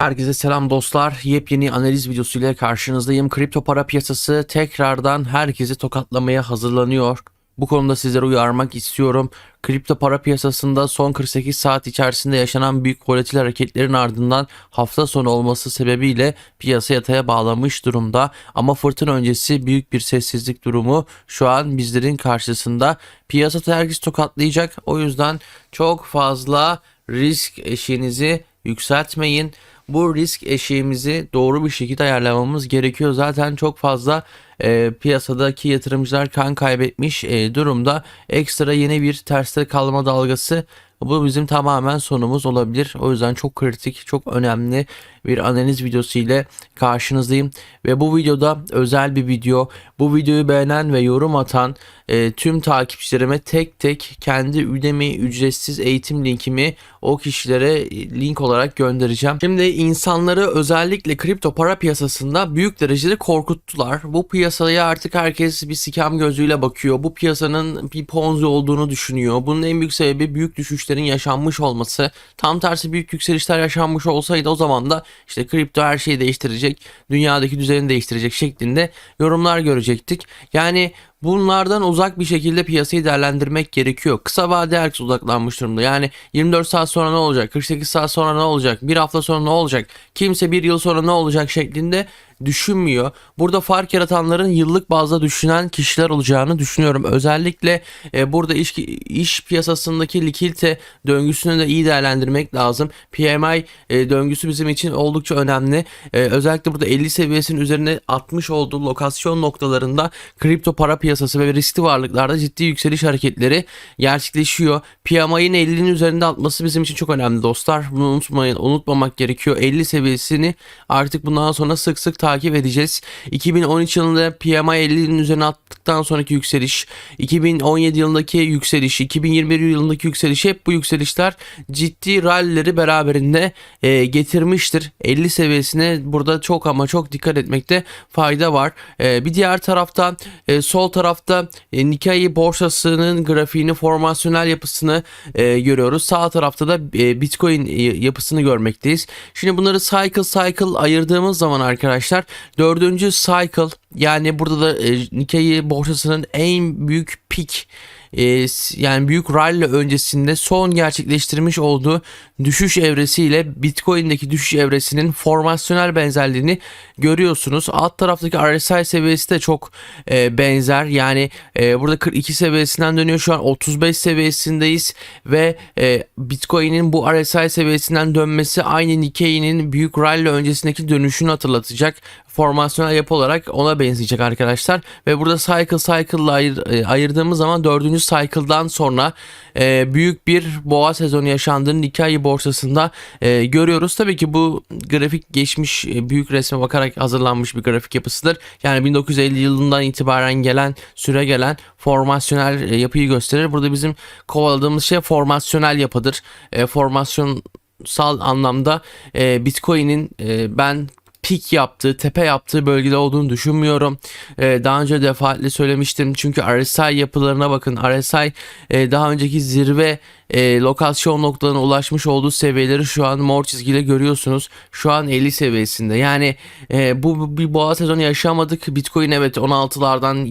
Herkese selam dostlar. Yepyeni analiz videosu ile karşınızdayım. Kripto para piyasası tekrardan herkesi tokatlamaya hazırlanıyor. Bu konuda sizlere uyarmak istiyorum. Kripto para piyasasında son 48 saat içerisinde yaşanan büyük volatil hareketlerin ardından hafta sonu olması sebebiyle piyasa yataya bağlamış durumda. Ama fırtına öncesi büyük bir sessizlik durumu şu an bizlerin karşısında. Piyasa herkes tokatlayacak. O yüzden çok fazla risk eşiğinizi yükseltmeyin. Bu risk eşiğimizi doğru bir şekilde ayarlamamız gerekiyor. Zaten çok fazla e, piyasadaki yatırımcılar kan kaybetmiş e, durumda. Ekstra yeni bir terste kalma dalgası bu bizim tamamen sonumuz olabilir. O yüzden çok kritik, çok önemli bir analiz videosu ile karşınızdayım. Ve bu videoda özel bir video. Bu videoyu beğenen ve yorum atan e, tüm takipçilerime tek tek kendi Udemy ücretsiz eğitim linkimi o kişilere link olarak göndereceğim. Şimdi insanları özellikle kripto para piyasasında büyük derecede korkuttular. Bu piyasaya artık herkes bir sikam gözüyle bakıyor. Bu piyasanın bir ponzi olduğunu düşünüyor. Bunun en büyük sebebi büyük düşüşlerin yaşanmış olması. Tam tersi büyük yükselişler yaşanmış olsaydı o zaman da işte kripto her şeyi değiştirecek, dünyadaki düzeni değiştirecek şeklinde yorumlar görecektik. Yani Bunlardan uzak bir şekilde piyasayı değerlendirmek gerekiyor. Kısa vade herkes uzaklanmış durumda. Yani 24 saat sonra ne olacak? 48 saat sonra ne olacak? Bir hafta sonra ne olacak? Kimse bir yıl sonra ne olacak şeklinde düşünmüyor. Burada fark yaratanların yıllık bazda düşünen kişiler olacağını düşünüyorum. Özellikle e, burada iş, iş piyasasındaki likidite döngüsünü de iyi değerlendirmek lazım. PMI e, döngüsü bizim için oldukça önemli. E, özellikle burada 50 seviyesinin üzerine 60 olduğu lokasyon noktalarında kripto para piyasası ve riskli varlıklarda ciddi yükseliş hareketleri gerçekleşiyor. PMI'nin 50'nin üzerinde atması bizim için çok önemli dostlar. Bunu unutmayın, unutmamak gerekiyor. 50 seviyesini artık bundan sonra sık sık takip edeceğiz. 2013 yılında PMI 50'nin üzerine attıktan sonraki yükseliş, 2017 yılındaki yükseliş, 2021 yılındaki yükseliş hep bu yükselişler ciddi rallileri beraberinde e, getirmiştir. 50 seviyesine burada çok ama çok dikkat etmekte fayda var. E, bir diğer tarafta e, sol tarafta e, Nikkei borsasının grafiğini, formasyonel yapısını e, görüyoruz. Sağ tarafta da e, Bitcoin e, yapısını görmekteyiz. Şimdi bunları cycle cycle ayırdığımız zaman arkadaşlar dördüncü cycle yani burada da e, Nikkei borsasının en büyük pik e, yani büyük rally öncesinde son gerçekleştirmiş olduğu düşüş evresiyle Bitcoin'deki düşüş evresinin formasyonel benzerliğini görüyorsunuz. Alt taraftaki RSI seviyesi de çok e, benzer. Yani e, burada 42 seviyesinden dönüyor. Şu an 35 seviyesindeyiz ve e, Bitcoin'in bu RSI seviyesinden dönmesi aynı Nikkei'nin büyük rally öncesindeki dönüşünü hatırlatacak formasyonel yapı olarak ona benzeyecek arkadaşlar. Ve burada cycle cycle ayır, e, ayırdığımız zaman dördüncü cycle'dan sonra e, büyük bir boğa sezonu yaşandığını Nikkei borsasında e, görüyoruz. Tabii ki bu grafik geçmiş e, büyük resme bakarak hazırlanmış bir grafik yapısıdır. Yani 1950 yılından itibaren gelen süre gelen formasyonel e, yapıyı gösterir. Burada bizim kovaladığımız şey formasyonel yapıdır. E, formasyonsal anlamda e, Bitcoin'in e, ben pik yaptığı, tepe yaptığı bölgede olduğunu düşünmüyorum. Ee, daha önce defaatle söylemiştim. Çünkü RSI yapılarına bakın. RSI e, daha önceki zirve e, lokasyon noktalarına ulaşmış olduğu seviyeleri şu an mor çizgiyle görüyorsunuz. Şu an 50 seviyesinde. Yani e, bu bir boğa sezonu yaşamadık. Bitcoin evet 16'lardan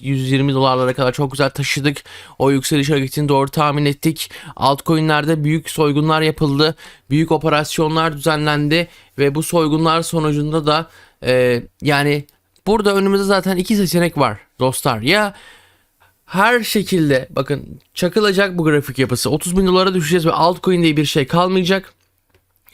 120 dolarlara kadar çok güzel taşıdık. O yükseliş hareketini doğru tahmin ettik. Altcoin'lerde büyük soygunlar yapıldı. Büyük operasyonlar düzenlendi ve bu soygunlar sonucunda da e, yani burada önümüzde zaten iki seçenek var dostlar. Ya her şekilde bakın çakılacak bu grafik yapısı. 30 bin dolara düşeceğiz ve altcoin diye bir şey kalmayacak.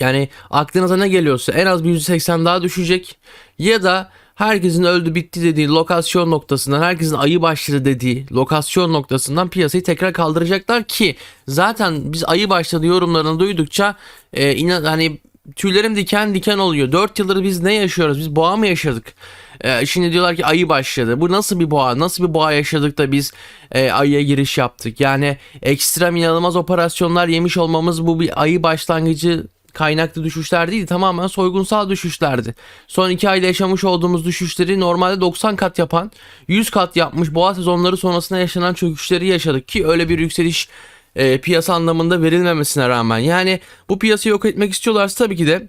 Yani aklınıza ne geliyorsa en az bir %80 daha düşecek. Ya da herkesin öldü bitti dediği lokasyon noktasından, herkesin ayı başladı dediği lokasyon noktasından piyasayı tekrar kaldıracaklar ki zaten biz ayı başladı yorumlarını duydukça e, inan hani tüylerim diken diken oluyor. 4 yıldır biz ne yaşıyoruz? Biz boğa mı yaşadık? Ee, şimdi diyorlar ki ayı başladı. Bu nasıl bir boğa? Nasıl bir boğa yaşadık da biz e, ayıya giriş yaptık? Yani ekstrem inanılmaz operasyonlar yemiş olmamız bu bir ayı başlangıcı kaynaklı düşüşler değil tamamen soygunsal düşüşlerdi. Son iki ayda yaşamış olduğumuz düşüşleri normalde 90 kat yapan 100 kat yapmış boğa sezonları sonrasında yaşanan çöküşleri yaşadık ki öyle bir yükseliş e, piyasa anlamında verilmemesine rağmen yani bu piyasayı yok etmek istiyorlarsa tabii ki de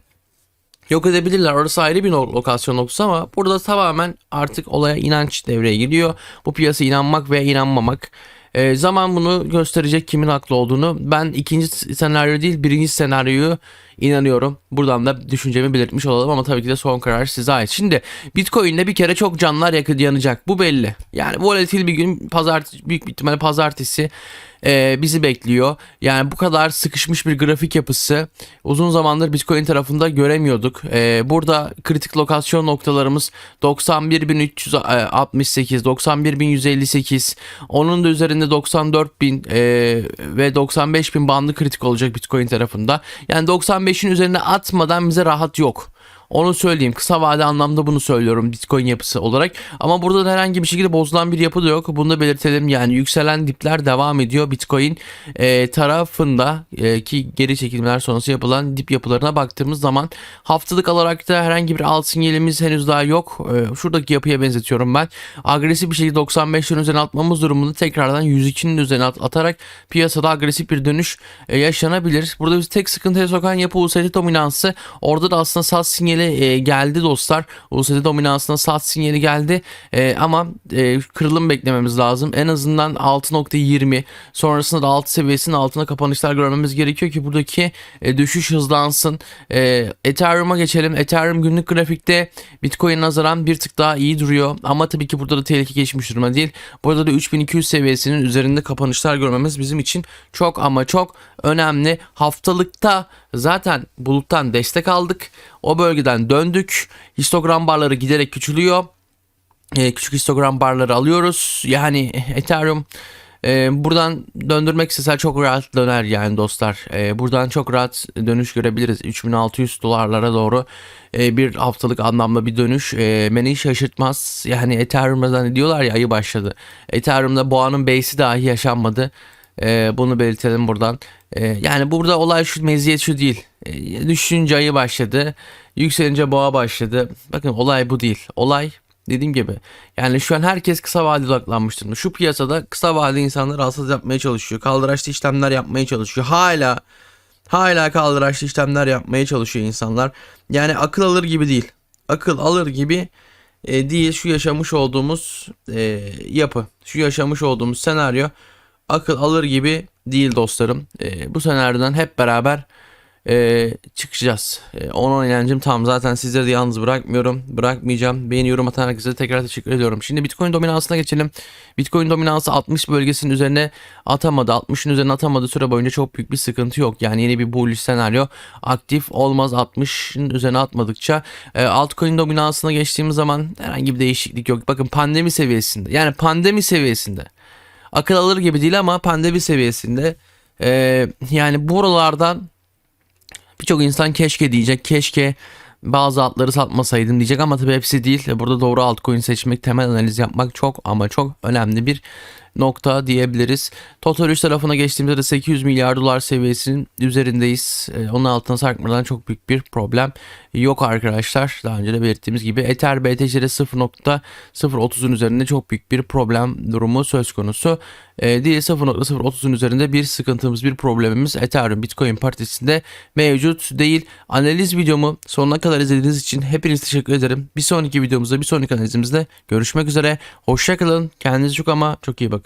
yok edebilirler. Orası ayrı bir lokasyon noktası ama burada tamamen artık olaya inanç devreye giriyor. Bu piyasa inanmak veya inanmamak. Ee, zaman bunu gösterecek kimin haklı olduğunu. Ben ikinci senaryo değil birinci senaryoyu inanıyorum. Buradan da düşüncemi belirtmiş olalım ama tabii ki de son karar size ait. Şimdi Bitcoin'de bir kere çok canlar yakı yanacak. Bu belli. Yani volatil bir gün pazartesi büyük bir ihtimalle pazartesi e, bizi bekliyor. Yani bu kadar sıkışmış bir grafik yapısı uzun zamandır Bitcoin tarafında göremiyorduk. E, burada kritik lokasyon noktalarımız 91.368, 91.158, onun da üzerinde 94.000 e, ve 95.000 bandı kritik olacak Bitcoin tarafında. Yani 95'in üzerine atmadan bize rahat yok. Onu söyleyeyim. Kısa vade anlamda bunu söylüyorum Bitcoin yapısı olarak. Ama burada da herhangi bir şekilde bozulan bir yapı da yok. Bunu da belirtelim. Yani yükselen dipler devam ediyor. Bitcoin e, tarafında e, ki geri çekilmeler sonrası yapılan dip yapılarına baktığımız zaman haftalık olarak da herhangi bir alt sinyalimiz henüz daha yok. E, şuradaki yapıya benzetiyorum ben. Agresif bir şekilde 95'lerin üzerine atmamız durumunda tekrardan 102'nin üzerine at- atarak piyasada agresif bir dönüş e, yaşanabilir. Burada bizi tek sıkıntıya sokan yapı USD dominansı. Orada da aslında sat sinyali e, geldi dostlar. USD dominansına sat sinyali geldi. E, ama e, kırılım beklememiz lazım. En azından 6.20 sonrasında da 6 seviyesinin altına kapanışlar görmemiz gerekiyor ki buradaki e, düşüş hızlansın. E, Ethereum'a geçelim. Ethereum günlük grafikte Bitcoin'e nazaran bir tık daha iyi duruyor. Ama tabii ki burada da tehlike geçmiş durumda değil. Burada da 3200 seviyesinin üzerinde kapanışlar görmemiz bizim için çok ama çok önemli. Haftalıkta zaten buluttan destek aldık. O bölgeden döndük. Histogram barları giderek küçülüyor. Ee, küçük histogram barları alıyoruz. Yani Ethereum e, buradan döndürmek isteseler çok rahat döner yani dostlar. E, buradan çok rahat dönüş görebiliriz. 3600 dolarlara doğru e, bir haftalık anlamda bir dönüş e, beni şaşırtmaz. Yani Ethereum'da diyorlar ya ayı başladı. Ethereum'da boğanın base'i dahi yaşanmadı. E, bunu belirtelim buradan. E, yani burada olay şu meziyet şu değil. E, düşünce ayı başladı. Yükselince boğa başladı. Bakın olay bu değil. Olay dediğim gibi yani şu an herkes kısa vadeli odaklanmış durumda. Şu piyasada kısa vadeli insanlar alsat yapmaya çalışıyor. Kaldıraçlı işlemler yapmaya çalışıyor. Hala hala kaldıraçlı işlemler yapmaya çalışıyor insanlar. Yani akıl alır gibi değil. Akıl alır gibi e, değil şu yaşamış olduğumuz e, yapı. Şu yaşamış olduğumuz senaryo akıl alır gibi değil dostlarım. E, bu senaryodan hep beraber e, çıkacağız. E, onun inancım tam. Zaten sizleri de yalnız bırakmıyorum. Bırakmayacağım. Beğeni yorum atan herkese tekrar teşekkür ediyorum. Şimdi Bitcoin dominansına geçelim. Bitcoin dominansı 60 bölgesinin üzerine atamadı. 60'ın üzerine atamadı süre boyunca çok büyük bir sıkıntı yok. Yani yeni bir bullish senaryo aktif olmaz 60'ın üzerine atmadıkça. E, altcoin dominansına geçtiğimiz zaman herhangi bir değişiklik yok. Bakın pandemi seviyesinde. Yani pandemi seviyesinde. Akıl alır gibi değil ama pandemi seviyesinde. E, yani buralardan Birçok insan keşke diyecek. Keşke bazı altları satmasaydım diyecek ama tabii hepsi değil. Burada doğru altcoin seçmek, temel analiz yapmak çok ama çok önemli bir nokta diyebiliriz. Total 3 tarafına geçtiğimizde de 800 milyar dolar seviyesinin üzerindeyiz. Ee, Onun altına sarkmadan çok büyük bir problem yok arkadaşlar. Daha önce de belirttiğimiz gibi Ether BTC'de 0.030'un üzerinde çok büyük bir problem durumu söz konusu. Ee, değil 0.030'un üzerinde bir sıkıntımız, bir problemimiz Ethereum Bitcoin partisinde mevcut değil. Analiz videomu sonuna kadar izlediğiniz için hepiniz teşekkür ederim. Bir sonraki videomuzda, bir sonraki analizimizde görüşmek üzere. Hoşçakalın. Kendinize çok ama çok iyi bakın.